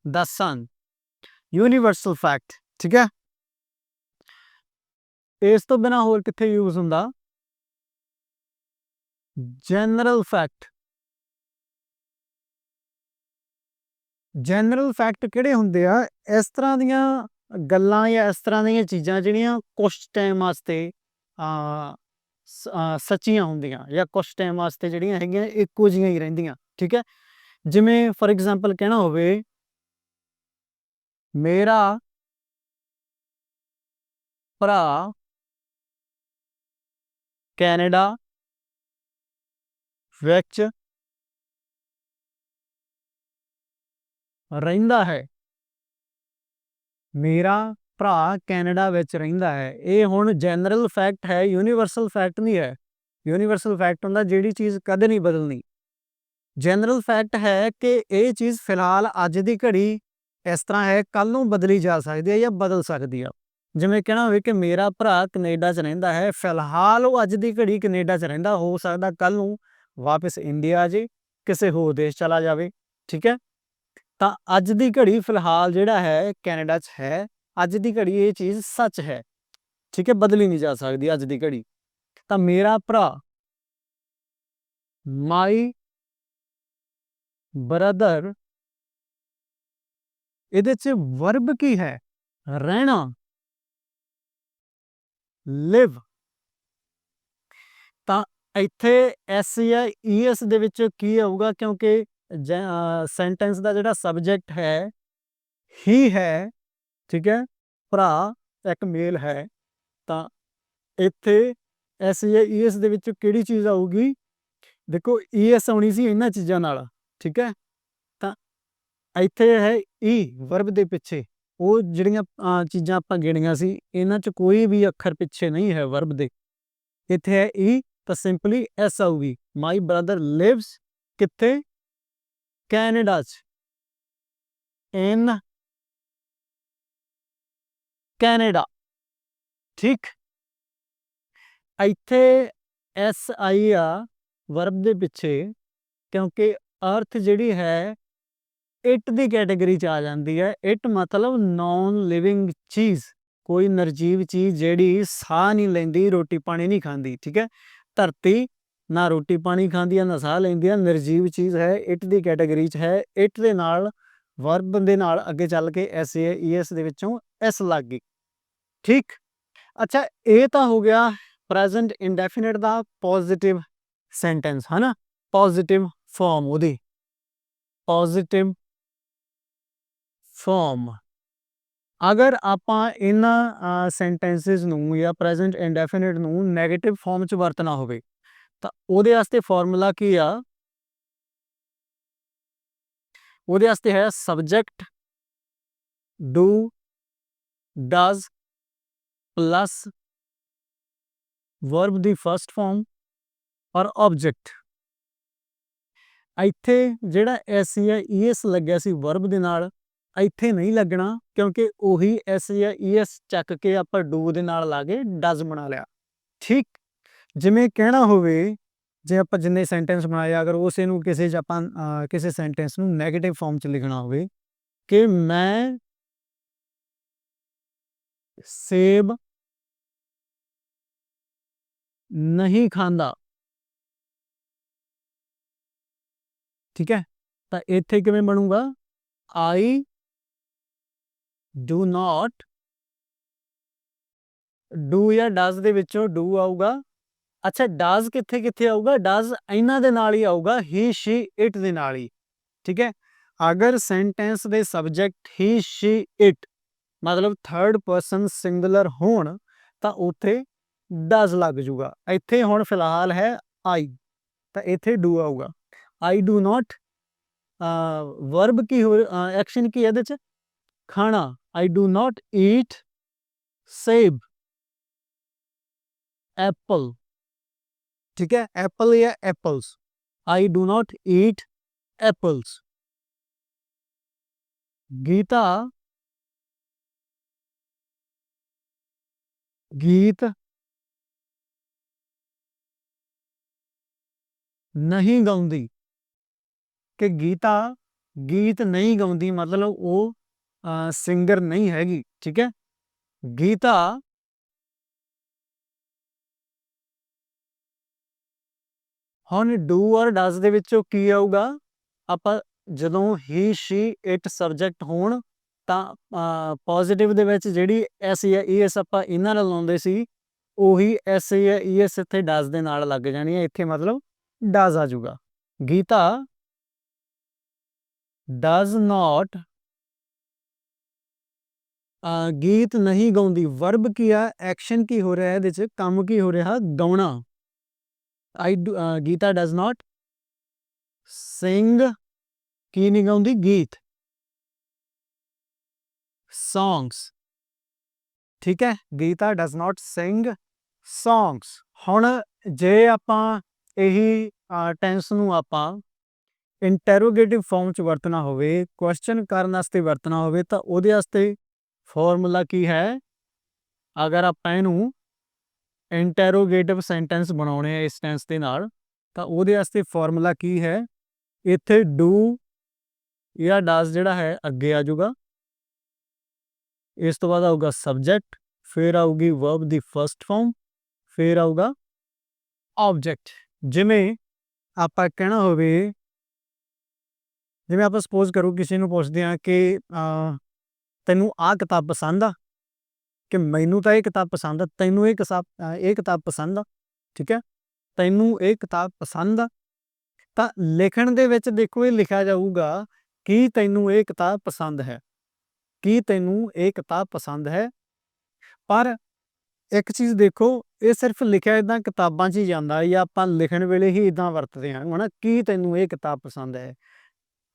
A: the sun. Universal fact, ਠੀਕ ਹੈ? ਇਸ ਤੋਂ ਬਿਨਾ ਹੋਰ ਕਿੱਥੇ ਯੂਜ਼ ਹੁੰਦਾ? ਜਨਰਲ ਫੈਕਟ ਜਨਰਲ ਫੈਕਟ ਕਿਹੜੇ ਹੁੰਦੇ ਆ? ਇਸ ਤਰ੍ਹਾਂ ਦੀਆਂ ਗੱਲਾਂ ਜਾਂ ਇਸ ਤਰ੍ਹਾਂ ਦੀਆਂ ਚੀਜ਼ਾਂ ਜਿਹੜੀਆਂ ਕੁਝ ਟਾਈਮ ਵਾਸਤੇ ਸੱਚੀਆਂ ਹੁੰਦੀਆਂ ਜਾਂ ਕੁਝ ਟਾਈਮ ਵਾਸਤੇ ਜਿਹੜੀਆਂ ਹੈਗੀਆਂ, ਇੱਕੋ ਜਿਹੀਆਂ ਹੀ ਰਹਿੰਦੀਆਂ, ਠੀਕ ਹੈ? ਜਿਵੇਂ ਫੋਰ ਐਗਜ਼ਾਮਪਲ ਕਹਿਣਾ ਹੋਵੇ, ਮੇਰਾ ਭਰਾ ਕੈਨੇਡਾ ਵਿੱਚ ਰਹਿੰਦਾ ਹੈ। ਮੇਰਾ ਭਰਾ ਕੈਨੇਡਾ ਵਿੱਚ ਰਹਿੰਦਾ ਹੈ। ਇਹ ਹੁਣ ਜਨਰਲ ਫੈਕਟ ਹੈ, ਯੂਨੀਵਰਸਲ ਫੈਕਟ ਨਹੀਂ ਹੈ। ਯੂਨੀਵਰਸਲ ਫੈਕਟ ਹੁੰਦਾ ਜਿਹੜੀ ਚੀਜ਼ ਕਦੇ ਨਹੀਂ ਬਦਲਣੀ। ਜਨਰਲ ਫੈਕਟ ਹੈ ਕਿ ਇਹ ਚੀਜ਼ ਫਿਲਹਾਲ ਅੱਜ ਦੀ ਘੜੀ ਇਸ ਤਰ੍ਹਾਂ ਹੈ ਕੱਲ ਨੂੰ ਬਦਲੀ ਜਾ ਸਕਦੀ ਹੈ ਜਾਂ ਬਦਲ ਸਕਦੀ ਹੈ ਜਿਵੇਂ ਕਹਿਣਾ ਹੋਵੇ ਕਿ ਮੇਰਾ ਭਰਾ ਕੈਨੇਡਾ 'ਚ ਰਹਿੰਦਾ ਹੈ, ਫਿਲਹਾਲ ਉਹ ਅੱਜ ਦੀ ਘੜੀ ਕੈਨੇਡਾ 'ਚ ਰਹਿੰਦਾ, ਹੋ ਸਕਦਾ ਕੱਲ ਨੂੰ ਵਾਪਸ ਇੰਡੀਆ ਆ ਜੇ, ਕਿਸੇ ਹੋਰ ਦੇਸ਼ ਚਲਾ ਜਾਵੇ, ਠੀਕ ਹੈ? ਤਾਂ ਅੱਜ ਦੀ ਘੜੀ ਫਿਲਹਾਲ ਜਿਹੜਾ ਹੈ, ਕੈਨੇਡਾ 'ਚ ਹੈ। ਅੱਜ ਦੀ ਘੜੀ ਇਹ ਚੀਜ਼ ਸੱਚ ਹੈ। ਠੀਕ ਹੈ, ਬਦਲੀ ਨਹੀਂ ਜਾ ਸਕਦੀ ਅੱਜ ਦੀ ਘੜੀ। ਤਾਂ ਮੇਰਾ ਭਰਾ, ਮਾਈ ਬ੍ਰਦਰ, ਇਹਦੇ 'ਚ ਵਰਬ ਕੀ ਹੈ? ਰਹਿਣਾ। ਲਿਵ। ਤਾਂ ਇੱਥੇ ਐਸ ਜਾਂ ਈਐਸ ਦੇ ਵਿੱਚ ਕੀ ਆਊਗਾ? ਕਿਉਂਕਿ ਸੈਂਟੈਂਸ ਦਾ ਜਿਹੜਾ ਸਬਜੈਕਟ ਹੈ, ਹੀ ਹੈ ਠੀਕ ਹੈ? ਭਰਾ ਇੱਕ ਮੇਲ ਹੈ। ਤਾਂ ਇੱਥੇ ਐਸ ਜਾਂ ਈਐਸ ਦੇ ਵਿੱਚ ਕਿਹੜੀ ਚੀਜ਼ ਆਊਗੀ? ਦੇਖੋ ਈਐਸ ਆਉਣੀ ਸੀ ਇਹਨਾਂ ਚੀਜ਼ਾਂ ਨਾਲ, ਠੀਕ ਹੈ? ਤਾਂ ਇੱਥੇ ਹੈ e, ਈ ਵਰਬ ਦੇ ਪਿੱਛੇ। ਉਹ ਜਿਹੜੀਆਂ ਚੀਜ਼ਾਂ ਆਪਾਂ ਗਿਣੀਆਂ ਸੀ, ਇਹਨਾਂ 'ਚ ਕੋਈ ਵੀ ਅੱਖਰ ਪਿੱਛੇ ਨਹੀਂ ਹੈ ਵਰਬ ਦੇ। ਇੱਥੇ ਹੈ ਈ ਤਾਂ ਸਿੰਪਲੀ ਐਸ ਆਊਗੀ। ਮਾਈ ਬ੍ਰਦਰ ਲਿਵਸ ਕਿੱਥੇ? ਕੈਨੇਡਾ 'ਚ। In Canada. ਠੀਕ। ਇੱਥੇ ਐਸ ਆਈ ਆ, ਵਰਬ ਦੇ ਪਿੱਛੇ, ਕਿਉਂਕਿ ਅਰਥ ਜਿਹੜੀ ਹੈ, ਇਟ ਦੀ ਕੈਟਾਗਰੀ ਚ ਆ ਜਾਂਦੀ ਹੈ। ਇਟ ਮਤਲਬ ਨਾਨ ਲਿਵਿੰਗ ਚੀਜ਼। ਕੋਈ ਨਿਰਜੀਵ ਚੀਜ਼ ਜਿਹੜੀ ਸਾਹ ਨਹੀਂ ਲੈਂਦੀ, ਰੋਟੀ ਪਾਣੀ ਨਹੀਂ ਖਾਂਦੀ, ਠੀਕ ਹੈ? ਧਰਤੀ, ਨਾ ਰੋਟੀ ਪਾਣੀ ਖਾਂਦੀ ਹੈ ਨਾ ਸਾਹ ਲੈਂਦੀ ਹੈ। ਨਿਰਜੀਵ ਚੀਜ਼ ਹੈ, ਇਟ ਦੀ ਕੈਟਾਗਰੀ ਚ ਹੈ। ਇਟ ਦੇ ਨਾਲ, ਵਰਬ ਦੇ ਨਾਲ ਅੱਗੇ ਚੱਲ K S A, E S ਦੇ ਵਿੱਚੋਂ ਐਸ ਲੱਗ ਗਈ। ਠੀਕ? ਅੱਛਾ, ਇਹ ਤਾਂ ਹੋ ਗਿਆ ਪ੍ਰੈਜ਼ੈਂਟ ਇੰਡੈਫੀਨਿਟ ਦਾ ਪੋਜ਼ਿਟਿਵ ਸੈਂਟੈਂਸ, ਹਨਾ? ਪੋਜ਼ਿਟਿਵ ਫਾਰਮ ਉਹਦੀ। Positive form. ਅਗਰ ਆਪਾਂ ਇਹਨਾਂ ਸੈਂਟੈਂਸਸ ਨੂੰ ਜਾਂ ਪ੍ਰੈਜ਼ੈਂਟ ਇੰਡੈਫੀਨਿਟ ਨੂੰ 네ਗੇਟਿਵ ਫਾਰਮ ਚ ਵਰਤਣਾ ਹੋਵੇ, ਤਾਂ ਉਹਦੇ ਵਾਸਤੇ ਫਾਰਮੂਲਾ ਕੀ ਆ? ਉਹਦੇ ਵਾਸਤੇ ਹੈ subject do does plus verb ਦੀ ਫਰਸਟ ਫਾਰਮ ਔਰ ਆਬਜੈਕਟ। ਇੱਥੇ ਜਿਹੜਾ ਐਸ ਜਾਂ ਈਐਸ ਲੱਗਿਆ ਸੀ ਵਰਬ ਦੇ ਨਾਲ, ਇੱਥੇ ਨਹੀਂ ਲੱਗਣਾ ਕਿਉਂਕਿ ਉਹੀ ਐਸ ਜਾਂ ਈਐਸ ਚੱਕ ਕੇ ਆਪਾਂ ਡੂ ਦੇ ਨਾਲ ਲਾ ਕੇ ਡਜ਼ ਬਣਾ ਲਿਆ। ਠੀਕ, ਜਿਵੇਂ ਕਹਿਣਾ ਹੋਵੇ, ਜੇ ਆਪਾਂ ਜਿੰਨੇ ਸੈਂਟੈਂਸ ਬਣਾਏ, ਅਗਰ ਉਸੇ ਨੂੰ ਕਿਸੇ ਚ ਆਪਾਂ ਕਿਸੇ ਸੈਂਟੈਂਸ ਨੂੰ 네ਗੇਟਿਵ ਫਾਰਮ ਚ ਲਿਖਣਾ ਹੋਵੇ ਕਿ ਮੈਂ ਸੇਬ ਨਹੀਂ ਖਾਂਦਾ। ਠੀਕ ਹੈ? ਤਾਂ ਇੱਥੇ ਕਿਵੇਂ ਬਣੂਗਾ? ਆਈ ਡੂ ਨਾਟ ਡੂ ਜਾਂ ਡਸ ਦੇ ਵਿੱਚੋਂ ਡੂ ਆਊਗਾ। ਅੱਛਾ ਡਸ ਕਿੱਥੇ ਕਿੱਥੇ ਆਊਗਾ? ਡਸ ਇਹਨਾਂ ਦੇ ਨਾਲ ਹੀ ਆਊਗਾ ਹੀ ਸ਼ੀ ਇਟ ਦੇ ਨਾਲ ਹੀ। ਠੀਕ ਹੈ? ਅਗਰ ਸੈਂਟੈਂਸ ਦੇ ਸਬਜੈਕਟ ਹੀ ਸ਼ੀ ਇਟ ਮਤਲਬ ਥਰਡ ਪਰਸਨ ਸਿੰਗੂਲਰ ਹੋਣ ਤਾਂ ਉੱਥੇ ਡਸ ਲੱਗ ਜੂਗਾ। ਇੱਥੇ ਹੁਣ ਫਿਲਹਾਲ ਹੈ ਆਈ ਤਾਂ ਇੱਥੇ ਡੂ ਆਊਗਾ। ਆਈ ਡੂ ਨਾਟ ਵਰਬ ਕੀ ਐਕਸ਼ਨ ਕੀ ਇਹਦੇ ਚ? ਖਾਣਾ। ਆਈ ਡੂ ਨਾਟ ਈਟ ਸੇਬ। ਐਪਲ ਠੀਕ ਹੈ? ਐਪਲ ਜਾਂ apples I do not eat apples Geeta ਗੀਤ ਨਹੀਂ ਗਾਉਂਦੀ ਕਿ ਗੀਤਾ ਗੀਤ ਨਹੀਂ ਗਾਉਂਦੀ ਮਤਲਬ ਉਹ ਸਿੰਗਰ ਨਹੀਂ ਹੈਗੀ ਠੀਕ ਹੈ ਗੀਤਾ ਹੁਣ ਡੂ ਔਰ ਡਸ ਦੇ ਵਿੱਚੋਂ ਕੀ ਆਊਗਾ ਆਪਾਂ ਜਦੋਂ ਹੀ ਸ਼ੀ ਇਟ ਸਬਜੈਕਟ ਹੋਣ ਤਾਂ ਪੋਜ਼ਿਟਿਵ ਦੇ ਵਿੱਚ ਜਿਹੜੀ ਐਸ ਜਾਂ ਈਐਸ ਆਪਾਂ ਇਹਨਾਂ ਨਾਲ ਲਾਉਂਦੇ ਸੀ, ਉਹੀ ਐਸ ਜਾਂ ਈਐਸ ਇੱਥੇ ਡਸ ਦੇ ਨਾਲ ਲੱਗ ਜਾਣੀ ਹੈ, ਇੱਥੇ ਮਤਲਬ ਡਸ ਆ ਜਾਊਗਾ। ਗੀਤਾ ਡਸ ਨਾਟ ਗੀਤ ਨਹੀਂ ਗਾਉਂਦੀ। ਵਰਬ ਕੀ ਆ? ਐਕਸ਼ਨ ਕੀ ਹੋ ਰਿਹਾ ਹੈ? ਇਹਦੇ ਚ ਕੰਮ ਕੀ ਹੋ ਰਿਹਾ? ਗਾਉਣਾ। ਆਈ ਗੀਤਾ ਡਸ ਨਾਟ ਸਿੰਗ ਕੀ ਨਹੀਂ ਗਾਉਂਦੀ? ਗੀਤ। Songs ਠੀਕ ਹੈ? Geeta does not sing songs ਹੁਣ ਜੇ ਆਪਾਂ ਇਹੀ ਟੈਂਸ ਨੂੰ ਆਪਾਂ ਇੰਟਰੋਗੇਟਿਵ ਫਾਰਮ ਚ ਵਰਤਣਾ ਹੋਵੇ ਕੁਐਸਚਨ ਕਰਨ ਵਾਸਤੇ ਵਰਤਣਾ ਹੋਵੇ, ਤਾਂ ਉਹਦੇ ਵਾਸਤੇ ਫਾਰਮੂਲਾ ਕੀ ਹੈ? ਅਗਰ ਆਪਾਂ ਇਹਨੂੰ ਇੰਟਰੋਗੇਟਿਵ ਸੈਂਟੈਂਸ ਬਣਾਉਣੇ ਆ ਇਸ ਟੈਂਸ ਦੇ ਨਾਲ, ਤਾਂ ਉਹਦੇ ਵਾਸਤੇ ਫਾਰਮੂਲਾ ਕੀ ਹੈ? ਇੱਥੇ ਡੂ ਜਾਂ ਡਸ ਜਿਹੜਾ ਹੈ ਅੱਗੇ ਆ ਜਾਊਗਾ। ਇਸ ਤੋਂ ਬਾਅਦ ਆਊਗਾ ਸਬਜੈਕਟ, ਫਿਰ ਆਊਗੀ ਵਰਬ ਦੀ ਫਰਸਟ ਫਾਰਮ ਫਿਰ ਆਊਗਾ ਆਬਜੈਕਟ ਜਿਵੇਂ ਆਪਾਂ ਕਹਿਣਾ ਹੋਵੇ, ਜਿਵੇਂ ਆਪਾਂ ਸਪੋਜ਼ ਕਰੋ ਕਿਸੇ ਨੂੰ ਪੁੱਛਦੇ ਆ ਕਿ ਤੈਨੂੰ ਆਹ ਕਿਤਾਬ ਪਸੰਦ ਆ, ਕਿ ਮੈਨੂੰ ਤਾਂ ਇਹ ਕਿਤਾਬ ਪਸੰਦ ਆ, ਤੈਨੂੰ ਇਹ ਕਿਤਾਬ ਇਹ ਕਿਤਾਬ ਪਸੰਦ ਆ, ਠੀਕ ਹੈ? ਤੈਨੂੰ ਇਹ ਕਿਤਾਬ ਪਸੰਦ ਆ। ਤਾਂ ਲਿਖਣ ਦੇ ਵਿੱਚ ਦੇਖੋ ਇਹ ਲਿਖਿਆ ਜਾਊਗਾ ਕਿ ਤੈਨੂੰ ਇਹ ਕਿਤਾਬ ਪਸੰਦ ਹੈ। ਕੀ ਤੈਨੂੰ ਇਹ ਕਿਤਾਬ ਪਸੰਦ ਹੈ? ਪਰ ਇੱਕ ਚੀਜ਼ ਦੇਖੋ, ਇਹ ਸਿਰਫ ਲਿਖਿਆ ਇਦਾਂ ਕਿਤਾਬਾਂ 'ਚ ਹੀ ਜਾਂਦਾ ਜਾਂ ਆਪਾਂ ਲਿਖਣ ਵੇਲੇ ਹੀ ਇਦਾਂ ਵਰਤਦੇ ਹਾਂ, ਹਨਾ? ਕੀ ਤੈਨੂੰ ਇਹ ਕਿਤਾਬ ਪਸੰਦ ਹੈ?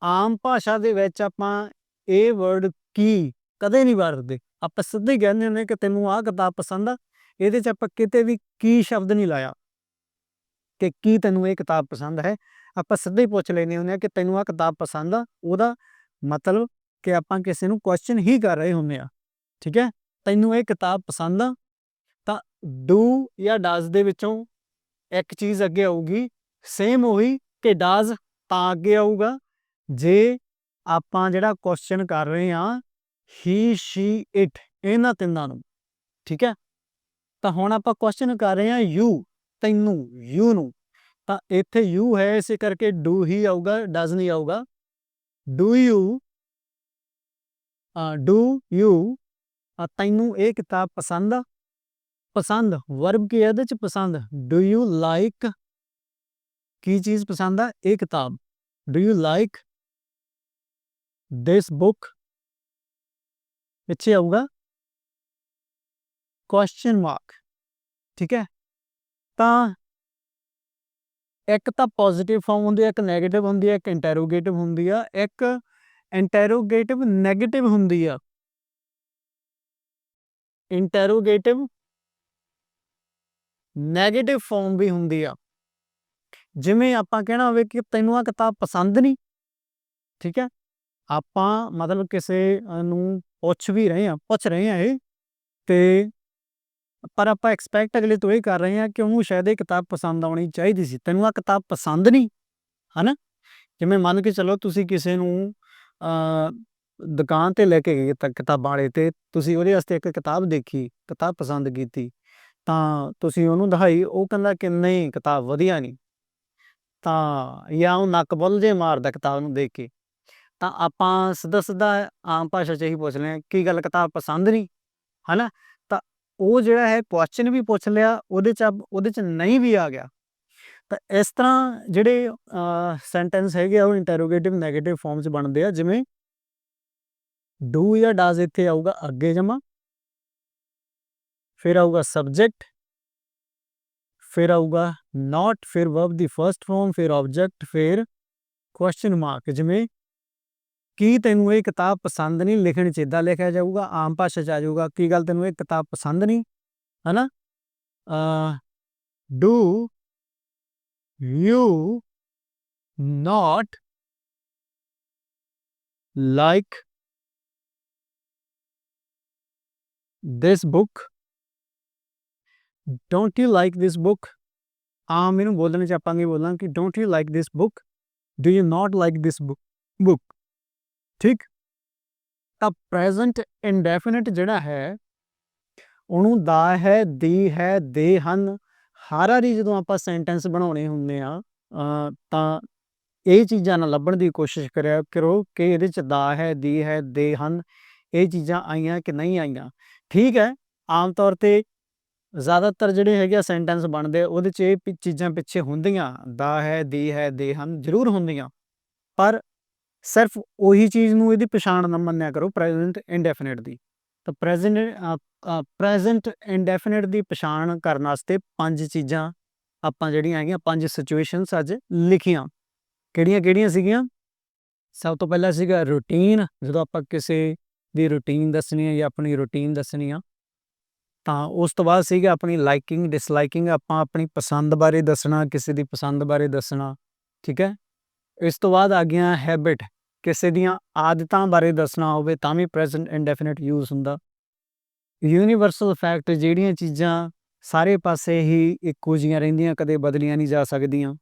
A: ਆਮ ਭਾਸ਼ਾ ਦੇ ਵਿੱਚ ਆਪਾਂ ਇਹ ਵਰਡ ਕੀ ਕਦੇ ਨਹੀਂ ਵਰਤਦੇ। ਆਪਾਂ ਸਿੱਧੇ ਹੀ ਕਹਿੰਦੇ ਹੁੰਦੇ ਕਿ ਤੈਨੂੰ ਆਹ ਕਿਤਾਬ ਪਸੰਦ ਆ, ਇਹਦੇ 'ਚ ਆਪਾਂ ਕਿਤੇ ਵੀ ਕੀ ਸ਼ਬਦ ਨਹੀਂ ਲਾਇਆ ਕਿ ਕੀ ਤੈਨੂੰ ਇਹ ਕਿਤਾਬ ਪਸੰਦ ਹੈ। ਆਪਾਂ ਸਿੱਧੇ ਹੀ ਪੁੱਛ ਲੈਨੇ ਹੁੰਦੇ ਆ ਕਿ ਤੈਨੂੰ ਆਹ ਕਿਤਾਬ ਪਸੰਦ ਆ, ਉਹਦਾ ਮਤਲਬ ਕਿ ਆਪਾਂ ਕਿਸੇ ਨੂੰ ਕੁਐਸਚਨ ਹੀ ਕਰ ਰਹੇ ਹੁੰਦੇ ਆ ਠੀਕ ਹੈ? ਤੈਨੂੰ ਇਹ ਕਿਤਾਬ ਪਸੰਦ ਆ? ਤਾਂ ਡੂ ਜਾਂ ਡਾਜ਼ ਦੇ ਵਿੱਚੋਂ ਇੱਕ ਚੀਜ਼ ਅੱਗੇ ਆਊਗੀ ਸੇਮ ਉਹੀ ਕਿ ਡਾਜ਼ ਤਾਂ ਅੱਗੇ ਆਊਗਾ, ਜੇ ਆਪਾਂ ਜਿਹੜਾ ਕੁਐਸਚਨ ਕਰ ਰਹੇ ਆ ਹੀ ਸ਼ੀ ਇਟ ਇਹਨਾਂ ਤਿੰਨਾਂ ਨੂੰ, ਠੀਕ ਹੈ? ਤਾਂ ਹੁਣ ਆਪਾਂ ਕੁਐਸਚਨ ਕਰ ਰਹੇ ਆ ਯੂ ਤੈਨੂੰ ਯੂ ਨੂੰ, ਤਾਂ ਇੱਥੇ ਯੂ ਹੈ ਇਸੇ ਕਰਕੇ ਡੂ ਹੀ ਆਊਗਾ ਡਜ਼ ਨਹੀਂ ਆਊਗਾ ਡੂ ਯੂ ਡੂ ਯੂ? ਤੈਨੂੰ ਇਹ ਕਿਤਾਬ ਪਸੰਦ ਆ? ਪਸੰਦ ਵਰਬ ਕੀ ਇਹਦੇ ਚ ਪਸੰਦ? ਡੂ ਯੂ ਲਾਈਕ ਕੀ ਚੀਜ਼ ਪਸੰਦ ਆ? ਇਹ ਕਿਤਾਬ। Do you like this book ਪਿੱਛੇ ਆਊਗਾ। ਕੁਐਸਚਨ ਮਾਰਕ ਠੀਕ ਹੈ? ਤਾਂ ਇੱਕ ਤਾਂ ਪੋਜ਼ਿਟਿਵ ਫਾਰਮ ਹੁੰਦੀ ਹੈ ਇੱਕ 네ਗੇਟਿਵ ਹੁੰਦੀ ਹੈ ਇੱਕ ਇੰਟਰੋਗੇਟਿਵ ਹੁੰਦੀ ਆ, ਇੱਕ ਇੰਟਰੋਗੇਟਿਵ 네ਗੇਟਿਵ ਹੁੰਦੀ ਆ। ਇੰਟਰੋਗੇਟਿਵ 네ਗੇਟਿਵ ਫਾਰਮ ਵੀ ਹੁੰਦੀ ਆ। ਜਿਵੇਂ ਆਪਾਂ ਕਹਿਣਾ ਹੋਵੇ ਕਿ ਤੈਨੂੰ ਆ ਕਿਤਾਬ ਪਸੰਦ ਨਹੀਂ, ਠੀਕ ਹੈ? ਆਪਾਂ ਮਤਲਬ ਕਿਸੇ ਨੂੰ ਪੁੱਛ ਵੀ ਰਹੇ ਆ ਪੁੱਛ ਰਹੇ ਆ ਇਹ, ਤੇ ਪਰ ਆਪਾਂ ਐਕਸਪੈਕਟ ਅਗਲੇ ਤੋਂ ਇਹ ਕਰ ਰਹੇ ਆ ਕਿ ਉਹਨੂੰ ਸ਼ਾਇਦ ਇਹ ਕਿਤਾਬ ਪਸੰਦ ਆਉਣੀ ਚਾਹੀਦੀ ਸੀ। ਤੈਨੂੰ ਆ ਕਿਤਾਬ ਪਸੰਦ ਨਹੀਂ, ਹਨਾ? ਜਿਵੇਂ ਮੰਨ ਕੇ ਚੱਲੋ ਤੁਸੀਂ ਕਿਸੇ ਨੂੰ ਦੁਕਾਨ ਤੇ ਲੈ ਕੇ ਗਏ ਤਾਂ ਕਿਤਾਬਾਂ ਵਾਲੇ ਤੇ ਤੁਸੀਂ ਉਹਦੇ ਵਾਸਤੇ ਇੱਕ ਕਿਤਾਬ ਦੇਖੀ, ਕਿਤਾਬ ਪਸੰਦ ਕੀਤੀ। ਤਾਂ ਤੁਸੀਂ ਉਹਨੂੰ ਦਿਖਾਈ, ਉਹ ਕਹਿੰਦਾ ਕਿ ਨਹੀਂ, ਕਿਤਾਬ ਵਧੀਆ ਨਹੀਂ। ਤਾਂ ਜਾਂ ਉਹ ਨੱਕ ਬੁੱਲ ਜੇ ਮਾਰਦਾ ਕਿਤਾਬ ਨੂੰ ਦੇਖ ਕੇ। ਤਾਂ ਆਪਾਂ ਸਿੱਧਾ ਸਿੱਧਾ ਆਮ ਭਾਸ਼ਾ 'ਚ ਹੀ ਪੁੱਛ ਲਿਆ, ਕੀ ਗੱਲ ਕਿਤਾਬ ਪਸੰਦ ਨਹੀਂ? ਹਨਾ? ਤਾਂ ਉਹ ਜਿਹੜਾ ਹੈ ਕੁਐਸਚਨ ਵੀ ਪੁੱਛ ਲਿਆ, ਉਹਦੇ 'ਚ ਉਹਦੇ 'ਚ ਨਹੀਂ ਵੀ ਆ ਗਿਆ। ਤਾਂ ਇਸ ਤਰ੍ਹਾਂ ਜਿਹੜੇ ਸੈਂਟੈਂਸ ਹੈਗੇ ਆ, ਉਹ ਇੰਟਰੋਗੇਟਿਵ 네ਗੇਟਿਵ ਫਾਰਮ 'ਚ ਬਣਦੇ ਆ, ਜਿਵੇਂ ਡੂ ਜਾਂ ਡਾਜ਼ ਇੱਥੇ ਆਊਗਾ, ਅੱਗੇ ਜਮਾ, ਫਿਰ ਆਊਗਾ ਸਬਜੈਕਟ ਫਿਰ ਆਊਗਾ ਨਾਟ ਫਿਰ ਵਰਬ ਦੀ ਫਰਸਟ ਫਾਰਮ ਫਿਰ ਆਬਜੈਕਟ ਫਿਰ ਕੁਐਸਚਨ ਮਾਰਕ ਜਿਵੇਂ ਕੀ ਤੈਨੂੰ ਇਹ ਕਿਤਾਬ ਪਸੰਦ ਨਹੀਂ? ਲਿਖਣ ਚ ਇਦਾਂ ਲਿਖਿਆ ਜਾਊਗਾ, ਆਮ ਭਾਸ਼ਾ ਚ ਆ ਜਾਊਗਾ, ਕੀ ਗੱਲ ਤੈਨੂੰ ਇਹ ਕਿਤਾਬ ਪਸੰਦ ਨਹੀਂ? ਹਨਾ? ਅ do you not like this book don't you like this book ਆਮ ਇਹਨੂੰ ਬੋਲਣ ਚ ਆਪਾਂ ਕੀ ਬੋਲਾਂ ਕਿ don't you like this book do you not like this book ਠੀਕ ਤਾਂ ਪ੍ਰੈਜ਼ੈਂਟ ਇਨਡੈਫੀਨਿਟ ਜਿਹੜਾ ਹੈ ਉਹਨੂੰ ਦਾ ਹੈ ਦੀ ਹੈ ਦੇ ਹਨ ਹਰ ਵਾਰੀ ਜਦੋਂ ਆਪਾਂ ਸੈਂਟੈਂਸ ਬਣਾਉਣੇ ਹੁੰਦੇ ਆ ਤਾਂ ਇਹ ਚੀਜ਼ਾਂ ਨਾਲ ਲੱਭਣ ਦੀ ਕੋਸ਼ਿਸ਼ ਕਰਿਆ ਕਰੋ ਕਿ ਇਹਦੇ ਚ ਦਾ ਹੈ, ਦੀ ਹੈ, ਦੇ ਹਨ, ਇਹ ਚੀਜ਼ਾਂ ਆਈਆਂ ਕਿ ਨਹੀਂ ਆਈਆਂ। ਠੀਕ ਹੈ, ਆਮ ਤੌਰ ਤੇ ਜ਼ਿਆਦਾਤਰ ਜਿਹੜੇ ਹੈਗੇ ਆ ਸੈਂਟੈਂਸ ਬਣਦੇ ਉਹਦੇ 'ਚ ਇਹ ਚੀਜ਼ਾਂ ਪਿੱਛੇ ਹੁੰਦੀਆਂ, ਦਾ ਹੈ, ਦੀ ਹੈ, ਦੇ ਹਨ, ਜ਼ਰੂਰ ਹੁੰਦੀਆਂ। ਪਰ ਸਿਰਫ ਉਹੀ ਚੀਜ਼ ਨੂੰ ਇਹਦੀ ਪਛਾਣ ਨਾ ਮੰਨਿਆ ਕਰੋ ਪ੍ਰੈਜ਼ੈਂਟ ਇਨਡੈਫੀਨਿਟ ਦੀ ਤਾਂ ਪ੍ਰੈਜ਼ੈਂਟ ਪ੍ਰੈਜ਼ੈਂਟ ਇਨਡੈਫੀਨਿਟ ਦੀ ਪਛਾਣ ਕਰਨ ਵਾਸਤੇ ਪੰਜ ਚੀਜ਼ਾਂ ਆਪਾਂ ਜਿਹੜੀਆਂ ਹੈਗੀਆਂ, ਪੰਜ ਸਿਚੁਏਸ਼ਨਸ ਅੱਜ ਲਿਖੀਆਂ। ਕਿਹੜੀਆਂ ਕਿਹੜੀਆਂ ਸੀਗੀਆਂ? ਸਭ ਤੋਂ ਪਹਿਲਾਂ ਸੀਗਾ ਰੂਟੀਨ ਜਦੋਂ ਆਪਾਂ ਕਿਸੇ ਦੀ ਰੂਟੀਨ ਦੱਸਣੀ ਹੈ ਜਾਂ ਆਪਣੀ ਰੂਟੀਨ ਦੱਸਣੀ ਆ, ਤਾਂ ਉਸ ਤੋਂ ਬਾਅਦ ਸੀਗਾ ਆਪਣੀ ਲਾਈਕਿੰਗ ਡਿਸਲਾਈਕਿੰਗ ਆਪਾਂ ਆਪਣੀ ਪਸੰਦ ਬਾਰੇ ਦੱਸਣਾ, ਕਿਸੇ ਦੀ ਪਸੰਦ ਬਾਰੇ ਦੱਸਣਾ, ਠੀਕ ਹੈ? ਇਸ ਤੋਂ ਬਾਅਦ ਆ ਗਿਆ ਹੈਬਿਟ ਕਿਸੇ ਦੀਆਂ ਆਦਤਾਂ ਬਾਰੇ ਦੱਸਣਾ ਹੋਵੇ ਤਾਂ ਵੀ ਪ੍ਰੈਜ਼ੈਂਟ ਇਨਡੈਫੀਨਿਟ ਯੂਜ਼ ਹੁੰਦਾ। ਯੂਨੀਵਰਸਲ ਫੈਕਟ ਜਿਹੜੀਆਂ ਚੀਜ਼ਾਂ ਸਾਰੇ ਪਾਸੇ ਹੀ ਇੱਕੋ ਜੀਆਂ ਰਹਿੰਦੀਆਂ, ਕਦੇ ਬਦਲੀਆਂ ਨਹੀਂ ਜਾ ਸਕਦੀਆਂ।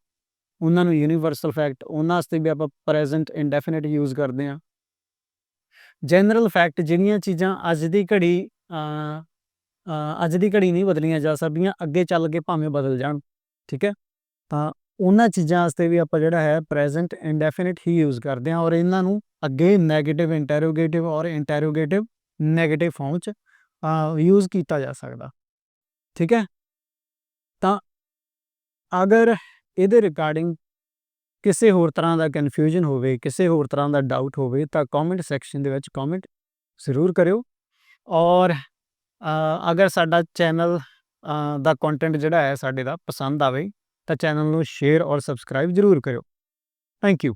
A: ਉਹਨਾਂ ਨੂੰ ਯੂਨੀਵਰਸਲ ਫੈਕਟ ਉਹਨਾਂ ਵਾਸਤੇ ਵੀ ਆਪਾਂ ਪ੍ਰੈਜ਼ੈਂਟ ਇਨਡੈਫੀਨਿਟ ਯੂਜ਼ ਕਰਦੇ ਹਾਂ। ਜਨਰਲ ਫੈਕਟ ਜਿਹੜੀਆਂ ਚੀਜ਼ਾਂ ਅੱਜ ਦੀ ਘੜੀ ਅੱਜ ਦੀ ਘੜੀ ਨਹੀਂ ਬਦਲੀਆਂ ਜਾ ਸਕਦੀਆਂ, ਅੱਗੇ ਚੱਲ ਕੇ ਭਾਵੇਂ ਬਦਲ ਜਾਣ, ਠੀਕ ਹੈ? ਤਾਂ ਉਹਨਾਂ ਚੀਜ਼ਾਂ ਵਾਸਤੇ ਵੀ ਆਪਾਂ ਜਿਹੜਾ ਹੈ ਪ੍ਰੈਜ਼ੈਂਟ ਇਨਡੈਫੀਨਿਟ ਹੀ ਯੂਜ਼ ਕਰਦੇ ਹਾਂ ਔਰ ਇਹਨਾਂ ਨੂੰ ਅੱਗੇ 네ਗੇਟਿਵ ਇੰਟਰੋਗੇਟਿਵ ਔਰ ਇੰਟਰੋਗੇਟਿਵ 네ਗੇਟਿਵ ਫਾਰਮ ਚ ਯੂਜ਼ ਕੀਤਾ ਜਾ ਸਕਦਾ। ਠੀਕ ਹੈ? ਤਾਂ ਅਗਰ ਇਹਦੇ ਰਿਗਾਰਡਿੰਗ ਕਿਸੇ ਹੋਰ ਤਰ੍ਹਾਂ ਦਾ ਕਨਫਿਊਜ਼ਨ ਹੋਵੇ, ਕਿਸੇ ਹੋਰ ਤਰ੍ਹਾਂ ਦਾ ਡਾਊਟ ਹੋਵੇ, ਤਾਂ ਕਮੈਂਟ ਸੈਕਸ਼ਨ ਦੇ ਵਿੱਚ ਕਮੈਂਟ ਜ਼ਰੂਰ ਕਰਿਓ। ਔਰ ਅਗਰ ਸਾਡਾ ਚੈਨਲ ਦਾ ਕੰਟੈਂਟ ਜਿਹੜਾ ਹੈ ਸਾਡੇ ਦਾ ਪਸੰਦ ਆਵੇ, ਤਾਂ ਚੈਨਲ ਨੂੰ ਸ਼ੇਅਰ ਔਰ ਸਬਸਕ੍ਰਾਈਬ ਜ਼ਰੂਰ ਕਰਿਓ। Thank you